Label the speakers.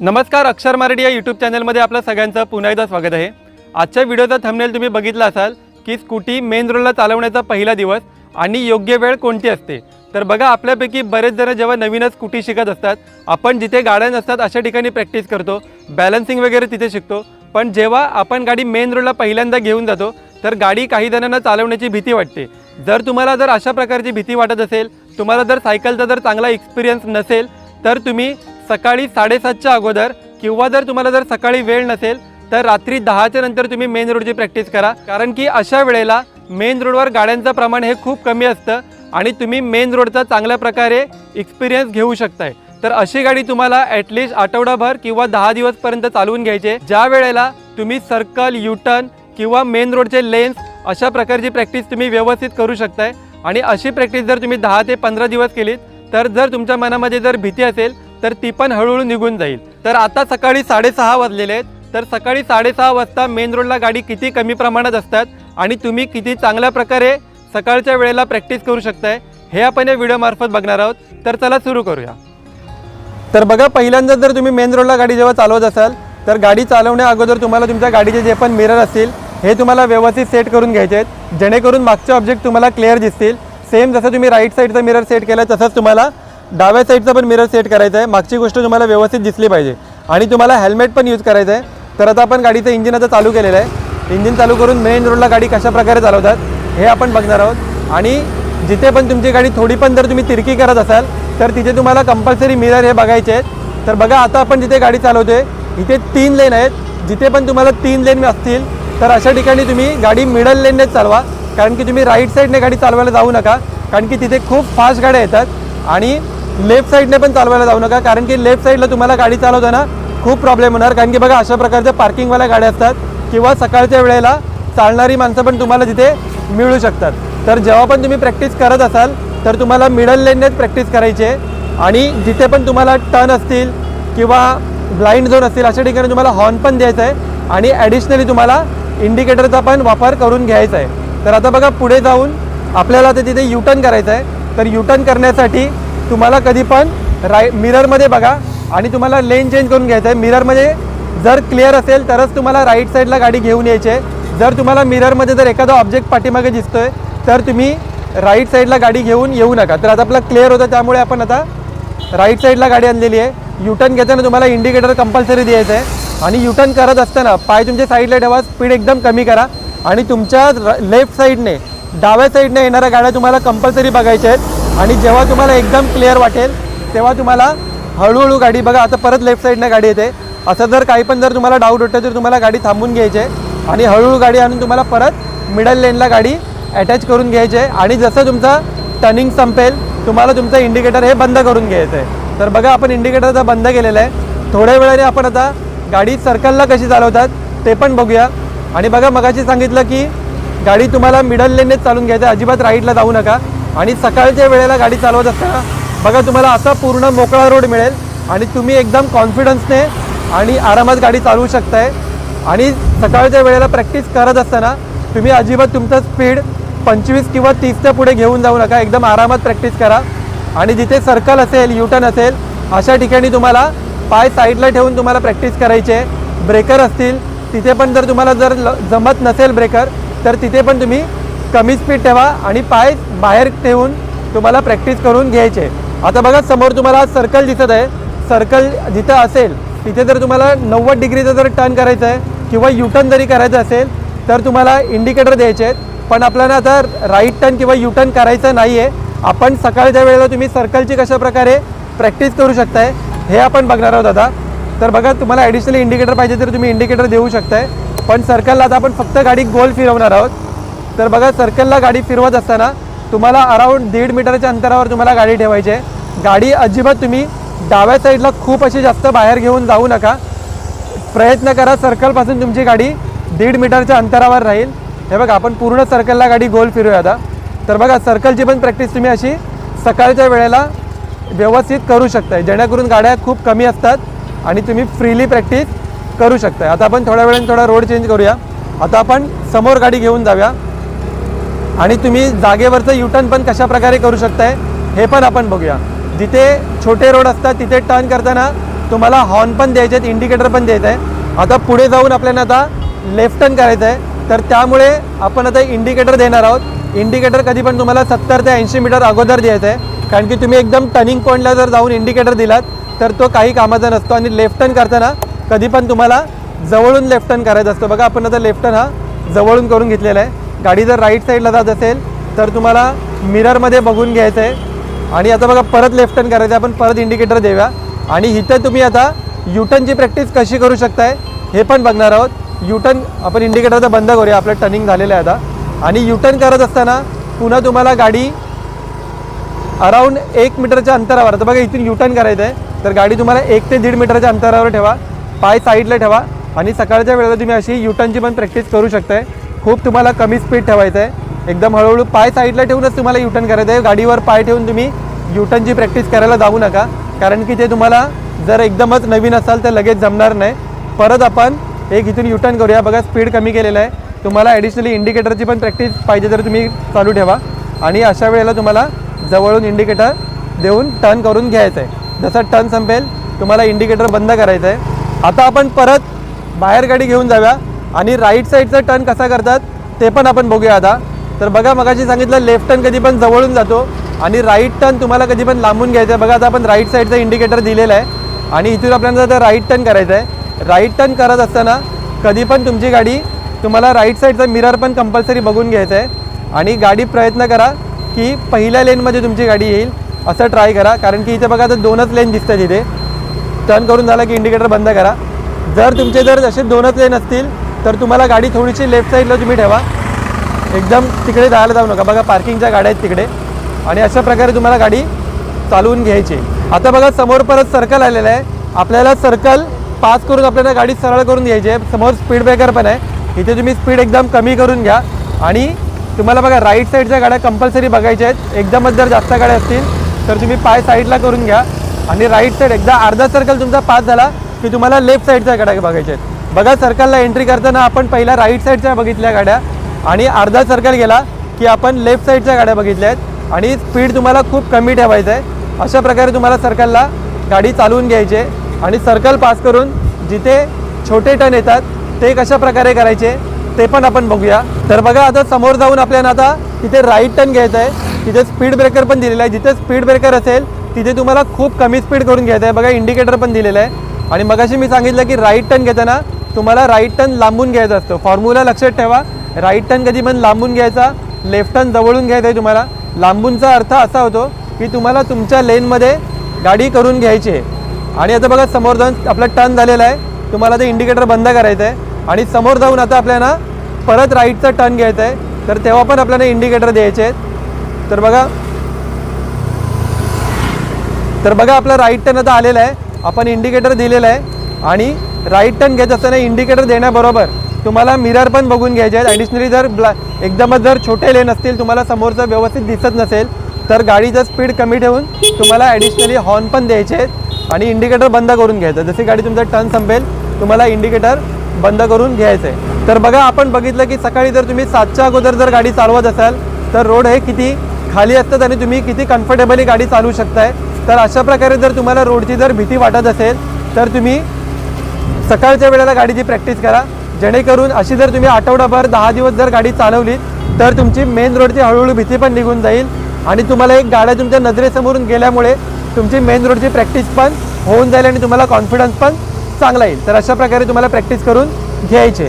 Speaker 1: नमस्कार अक्षर मराठी या यूट्यूब चॅनलमध्ये आपलं सगळ्यांचं पुन्हा एकदा स्वागत आहे. आजच्या व्हिडिओचा थंबनेल तुम्ही बघितला असाल की स्कूटी मेन रोडला चालवण्याचा पहिला दिवस आणि योग्य वेळ कोणती असते? तर बघा आपल्यापैकी बरेच जण जेव्हा नवीनच स्कूटी शिकत असतात आपण जिथे गाड्या नसतात अशा ठिकाणी प्रॅक्टिस करतो बॅलन्सिंग वगैरे तिथे शिकतो. पण जेव्हा आपण गाडी मेन रोडला पहिल्यांदा घेऊन जातो तर गाडी काही जणांना चालवण्याची भीती वाटते. जर तुम्हाला जर अशा प्रकारची भीती वाटत असेल तुम्हाला जर सायकलचा जर चांगला एक्सपिरियन्स नसेल तर तुम्ही सकाळी साडेसातच्या अगोदर किंवा जर तुम्हाला जर सकाळी वेळ नसेल तर रात्री दहाच्या नंतर तुम्ही मेन रोडची प्रॅक्टिस करा. कारण की अशा वेळेला मेन रोडवर गाड्यांचं प्रमाण हे खूप कमी असतं आणि तुम्ही मेन रोडचा चांगल्या प्रकारे एक्सपिरियन्स घेऊ शकताय. तर अशी गाडी तुम्हाला ॲटलिस्ट आठवडाभर किंवा दहा दिवसपर्यंत चालवून घ्यायचे ज्या वेळेला तुम्ही सर्कल युटर्न किंवा मेन रोडचे लेन्स अशा प्रकारची प्रॅक्टिस तुम्ही व्यवस्थित करू शकताय. आणि अशी प्रॅक्टिस जर तुम्ही दहा ते पंधरा दिवस केलीत तर जर तुमच्या मनामध्ये जर भीती असेल तर ती पण हळूहळू निघून जाईल. तर आता सकाळी साडेसहा वाजलेले आहेत. तर सकाळी साडेसहा वाजता मेन रोडला गाडी किती कमी प्रमाणात असतात आणि तुम्ही किती चांगल्या प्रकारे सकाळच्या वेळेला प्रॅक्टिस करू शकताय हे आपण या व्हिडिओमार्फत बघणार आहोत. तर चला सुरू करूया. तर बघा पहिल्यांदा जर तुम्ही मेन रोडला गाडी जेव्हा चालवत असाल तर गाडी चालवण्या अगोदर तुम्हाला तुमच्या गाडीचे जे पण मिरर असतील हे तुम्हाला व्यवस्थित सेट करून घ्यायचे आहेत. जेणेकरून मागचे ऑब्जेक्ट तुम्हाला क्लिअर दिसतील. सेम जसं तुम्ही राईट साईडचा मिरर सेट केला तसंच तुम्हाला डाव्या साईडचा पण मिरर सेट करायचा आहे. मागची गोष्ट तुम्हाला व्यवस्थित दिसली पाहिजे. आणि तुम्हाला हेल्मेट पण यूज करायचं आहे. तर आता आपण गाडीचं इंजिन आता चालू केलेलं आहे. इंजिन चालू करून मेन रोडला गाडी कशा प्रकारे चालवतात हे आपण बघणार आहोत. आणि जिथे पण तुमची गाडी थोडी पण जर तुम्ही तिरकी करत असाल तर तिथे तुम्हाला कंपल्सरी मिरर हे बघायचे आहेत. तर बघा आता आपण जिथे गाडी चालवतोय इथे तीन लेन आहेत. जिथे पण तुम्हाला तीन लेन असतील तर अशा ठिकाणी तुम्ही गाडी मिडल लेननेच चालवा. कारण की तुम्ही राईट साईडने गाडी चालवायला जाऊ नका कारण की तिथे खूप फास्ट गाड्या येतात आणि लेफ्ट साईडने पण चालवायला जाऊ नका कारण की लेफ्ट साईडला तुम्हाला गाडी चालवताना खूप प्रॉब्लेम होणार. कारण की बघा अशा प्रकारच्या पार्किंगवाल्या गाड्या असतात किंवा सकाळच्या वेळेला चालणारी माणसं पण तुम्हाला तिथे मिळू शकतात. तर जेव्हा पण तुम्ही प्रॅक्टिस करत असाल तर तुम्हाला मिडल लेननेच प्रॅक्टिस करायची आहे आणि जिथे पण तुम्हाला टर्न असतील किंवा ब्लाइंड झोन असतील अशा ठिकाणी तुम्हाला हॉर्न पण द्यायचं आहे आणि ॲडिशनली तुम्हाला इंडिकेटरचा पण वापर करून घ्यायचा आहे. तर आता बघा पुढे जाऊन आपल्याला ते तिथे युटर्न करायचं आहे तर युटर्न करण्यासाठी तुम्हाला कधी पण राय मिररमध्ये बघा आणि तुम्हाला लेन चेंज करून घ्यायचं आहे मिररमध्ये जर क्लिअर असेल तरच तुम्हाला राईट साईडला गाडी घेऊन यायची आहे जर तुम्हाला मिररमध्ये जर एखादा ऑब्जेक्ट पाठीमागे दिसतो आहे तर तुम्ही राईट साईडला गाडी घेऊन येऊ नका. तर आता आपला क्लिअर होतं त्यामुळे आपण आता राईट साईडला गाडी आणलेली आहे. युटर्न घेताना तुम्हाला इंडिकेटर कंपल्सरी द्यायचं आहे आणि युटर्न करत असताना पाय तुमच्या साईडला ठेवा स्पीड एकदम कमी करा. आणि तुमच्या लेफ्ट साईडने डाव्या साईडने येणाऱ्या गाड्या तुम्हाला कंपल्सरी बघायच्या आहेत. आणि जेव्हा तुम्हाला एकदम क्लिअर वाटेल तेव्हा तुम्हाला हळूहळू गाडी बघा. आता परत लेफ्ट साईडने गाडी येते. असं जर काही पण जर तुम्हाला डाऊट होतं तर तुम्हाला गाडी थांबून घ्यायची आहे. आणि हळूहळू गाडी आणून तुम्हाला परत मिडल लेनला गाडी अटॅच करून घ्यायची आहे. आणि जसं तुमचा टर्निंग संपेल तुम्हाला तुमचं इंडिकेटर हे बंद करून घ्यायचं आहे. तर बघा आपण इंडिकेटर आता बंद केलेलं आहे. थोड्या वेळाने आपण आता गाडी सर्कलला कशी चालवतात ते पण बघूया. आणि बघा मगाशी सांगितलं की गाडी तुम्हाला मिडल लेननेच चालून घ्यायचं आहे. अजिबात राईटला जाऊ नका. आणि सकाळच्या वेळेला गाडी चालवत असताना बघा तुम्हाला असा पूर्ण मोकळा रोड मिळेल आणि तुम्ही एकदम कॉन्फिडन्सने आणि आरामात गाडी चालवू शकताय. आणि सकाळच्या वेळेला प्रॅक्टिस करत असताना तुम्ही अजिबात तुमचं स्पीड पंचवीस किंवा तीसच्या पुढे घेऊन जाऊ नका. एकदम आरामात प्रॅक्टिस करा. आणि जिथे सर्कल असेल युटर्न असेल अशा ठिकाणी तुम्हाला पाय साईडला ठेवून तुम्हाला प्रॅक्टिस करायची. आहे ब्रेकर असतील तिथे पण जर तुम्हाला जर जमत नसेल ब्रेकर तर तिथे पण तुम्ही कमी स्पीड ठेवा आणि पाय बाहेर ठेवून तुम्हाला प्रॅक्टिस करून घ्यायचे. आता बघा समोर तुम्हाला सर्कल दिसत आहे. सर्कल जिथं असेल तिथे जर तुम्हाला नव्वद डिग्रीचं जर टर्न करायचं आहे किंवा युटर्न जरी करायचं असेल तर तुम्हाला इंडिकेटर द्यायचे आहेत. पण आपल्याला आता राईट टर्न किंवा युटर्न करायचं नाही आहे आपण सकाळच्या वेळेला तुम्ही सर्कलची कशा प्रकारे प्रॅक्टिस करू शकताय हे आपण बघणार आहोत आता. तर बघा तुम्हाला ॲडिशनली इंडिकेटर पाहिजे तर तुम्ही इंडिकेटर देऊ शकताय. पण सर्कलला आता आपण फक्त गाडी गोल फिरवणार आहोत. तर बघा सर्कलला गाडी फिरवत असताना तुम्हाला अराऊंड दीड मीटरच्या अंतरावर तुम्हाला गाडी ठेवायची आहे. गाडी अजिबात तुम्ही डाव्या साईडला खूप अशी जास्त बाहेर घेऊन जाऊ नका. प्रयत्न करा सर्कलपासून तुमची गाडी दीड मीटरच्या अंतरावर राहील. हे बघा आपण पूर्ण सर्कलला गाडी गोल फिरूया आता. तर बघा सर्कलची पण प्रॅक्टिस तुम्ही अशी सकाळच्या वेळेला व्यवस्थित करू शकताय जेणेकरून गाड्या खूप कमी असतात. आणि तुम्ही फ्रीली प्रॅक्टिस करू शकताय. आता आपण थोड्या वेळाने थोडा रोड चेंज करूया. आता आपण समोर गाडी घेऊन जाऊया. आणि तुम्ही जागेवरचं युटर्न पण कशा प्रकारे करू शकताय हे पण आपण बघूया. जिथे छोटे रोड असतात तिथे टर्न करताना तुम्हाला हॉर्न पण द्यायचे आहेत इंडिकेटर पण द्यायचं आहे आता पुढे जाऊन आपल्याला आता लेफ्ट टर्न करायचं आहे. तर त्यामुळे आपण आता इंडिकेटर देणार आहोत. इंडिकेटर कधी पण तुम्हाला सत्तर ते ऐंशी मीटर अगोदर द्यायचं आहे. कारण की तुम्ही एकदम टर्निंग पॉईंटला जर जाऊन इंडिकेटर दिलात तर तो काही कामाचा नसतो आणि लेफ्ट टर्न करताना कधी पण तुम्हाला जवळून लेफ्ट टर्न करायचा असतो. बघा आपण आता लेफ्ट टर्न हा जवळून करून घेतलेला आहे. गाडी जर राईट साईडला जात असेल तर तुम्हाला मिररमध्ये बघून घ्यायचं आहे आणि आता बघा परत लेफ्ट टर्न करायचं आहे आपण परत इंडिकेटर देऊया. आणि इथं तुम्ही आता युटर्नची प्रॅक्टिस कशी करू शकताय हे पण बघणार आहोत. युटर्न आपण इंडिकेटर तर बंद करूया. आपलं टर्निंग झालेलं आहे आता. आणि युटर्न करत असताना पुन्हा तुम्हाला गाडी अराऊंड एक मीटरच्या अंतरावर आता बघा इथून युटर्न करायचं आहे तर गाडी तुम्हाला एक ते दीड मीटरच्या अंतरावर ठेवा. पाय साईडला ठेवा. आणि सकाळच्या वेळेला तुम्ही अशी युटर्नची पण प्रॅक्टिस करू शकताय. खूप तुम्हाला कमी स्पीड ठेवायचं आहे एकदम हळूहळू पाय साईडला ठेवूनच तुम्हाला युटर्न करायचं आहे. गाडीवर पाय ठेवून तुम्ही युटर्नची प्रॅक्टिस करायला जाऊ नका. कारण की ते तुम्हाला जर एकदमच नवीन असाल तर लगेच जमणार नाही. परत आपण एक इथून युटर्न करूया. बघा स्पीड कमी केलेलं आहे. तुम्हाला ॲडिशनली इंडिकेटरची पण प्रॅक्टिस पाहिजे तर तुम्ही चालू ठेवा. आणि अशा वेळेला तुम्हाला जवळून इंडिकेटर देऊन टर्न करून घ्यायचं आहे जसं टर्न संपेल तुम्हाला इंडिकेटर बंद करायचं आहे. आता आपण परत बाहेर गाडी घेऊन जाऊया आणि राईट साईडचा टर्न कसा करतात ते पण आपण बघूया आता. तर बघा मगाशी सांगितलं लेफ्ट टर्न कधी पण जवळून जातो आणि राईट टर्न तुम्हाला कधी पण लांबून घ्यायचं आहे. बघा आता आपण राईट साईडचा इंडिकेटर दिलेला आहे आणि इथून आपल्याला आता राईट टर्न करायचं आहे. राईट टर्न करत असताना कधी पण तुमची गाडी तुम्हाला राईट साईडचा मिरर पण कंपल्सरी बघून घ्यायचं आहे. आणि गाडी प्रयत्न करा की पहिल्या लेनमध्ये तुमची गाडी येईल. असं ट्राय करा. कारण की इथे बघा आता दोनच लेन दिसतात इथे. टर्न करून झाला की इंडिकेटर बंद करा. जर तुमचे जर असे दोनच लेन असतील तर तुम्हाला गाडी थोडीशी लेफ्ट साईडला तुम्ही ठेवा. एकदम तिकडे जायला जाऊ नका. बघा पार्किंगच्या गाड्या आहेत तिकडे. आणि अशा प्रकारे तुम्हाला गाडी चालवून घ्यायची. आता बघा समोर परत सर्कल आलेलं आहे. आपल्याला सर्कल पास करून आपल्याला गाडी सरळ करून घ्यायची आहे. समोर स्पीड ब्रेकर पण आहे. इथे तुम्ही स्पीड एकदम कमी करून घ्या. आणि तुम्हाला बघा राईट साईडच्या गाड्या कंपल्सरी बघायच्या आहेत. एकदमच जर जास्त गाड्या असतील तर तुम्ही पाय साईडला करून घ्या. आणि राईट साईड एकदा अर्धा सर्कल तुमचा पास झाला की तुम्हाला लेफ्ट साईडच्या गाड्या बघायच्या आहेत. बघा सर्कलला एंट्री करताना आपण पहिला राईट साईडच्या बघितल्या गाड्या आणि अर्धा सर्कल गेला की आपण लेफ्ट साईडच्या गाड्या बघितल्या आहेत. आणि स्पीड तुम्हाला खूप कमी ठेवायचं आहे अशा प्रकारे तुम्हाला सर्कलला गाडी चालवून घ्यायची आणि सर्कल पास करून जिथे छोटे टन येतात ते कशा प्रकारे करायचे? ते पण आपण बघूया. तर बघा आता समोर जाऊन आपल्याला आता तिथे राईट टर्न घ्यायचं आहे. तिथे स्पीड ब्रेकर पण दिलेला आहे. जिथे स्पीड ब्रेकर असेल तिथे तुम्हाला खूप कमी स्पीड करून घ्यायचं आहे. बघा इंडिकेटर पण दिलेलं आहे. आणि मगाशी मी सांगितलं की राईट टर्न घेताना तुम्हाला राईट टर्न लांबून घ्यायचा असतो. फॉर्म्युला लक्षात ठेवा. राईट टर्न कधी पण लांबून घ्यायचा. लेफ्ट टर्न जवळून घ्यायचा आहे तुम्हाला. लांबूनचा अर्थ असा होतो की तुम्हाला तुमच्या लेनमध्ये गाडी करून घ्यायची आहे. आणि आता बघा समोर जाऊन आपला टर्न झालेला आहे. तुम्हाला ते इंडिकेटर बंद करायचं आहे. आणि समोर जाऊन आता आपल्याला परत राईटचा टर्न घ्यायचा आहे तर तेव्हा पण आपल्याला इंडिकेटर द्यायचे आहेत. तर बघा. तर बघा आपला राईट टर्न आता आलेला आहे. आपण इंडिकेटर दिलेलं आहे. आणि राईट टर्न घेत असताना इंडिकेटर देण्याबरोबर तुम्हाला मिरर पण बघून घ्यायचे आहेत. ॲडिशनली जर ब्ला एकदमच जर छोटे लेन असतील तुम्हाला समोरचं व्यवस्थित दिसत नसेल तर गाडीचं स्पीड कमी ठेवून तुम्हाला ॲडिशनली हॉर्न पण द्यायचे आहेत. आणि इंडिकेटर बंद करून घ्यायचं. जशी गाडी तुमचा टर्न संपेल तुम्हाला इंडिकेटर बंद करून घ्यायचं आहे तर बघा आपण बघितलं की सकाळी जर तुम्ही सातच्या अगोदर जर गाडी चालवत असाल तर रोड हे किती खाली असतात आणि तुम्ही किती कम्फर्टेबली गाडी चालवू शकताय. तर अशा प्रकारे जर तुम्हाला रोडची जर भीती वाटत असेल तर तुम्ही सकाळच्या वेळेला गाडीची प्रॅक्टिस करा. जेणेकरून अशी जर तुम्ही आठवडाभर दहा दिवस जर गाडी चालवली तर तुमची मेन रोडची हळूहळू भीती पण निघून जाईल आणि तुम्हाला एक गाड्या तुमच्या नजरेसमोरून गेल्यामुळे तुमची मेन रोडची प्रॅक्टिस पण होऊन जाईल आणि तुम्हाला कॉन्फिडन्स पण चांगला येईल. तर अशा प्रकारे तुम्हाला प्रॅक्टिस करून घ्यायचे.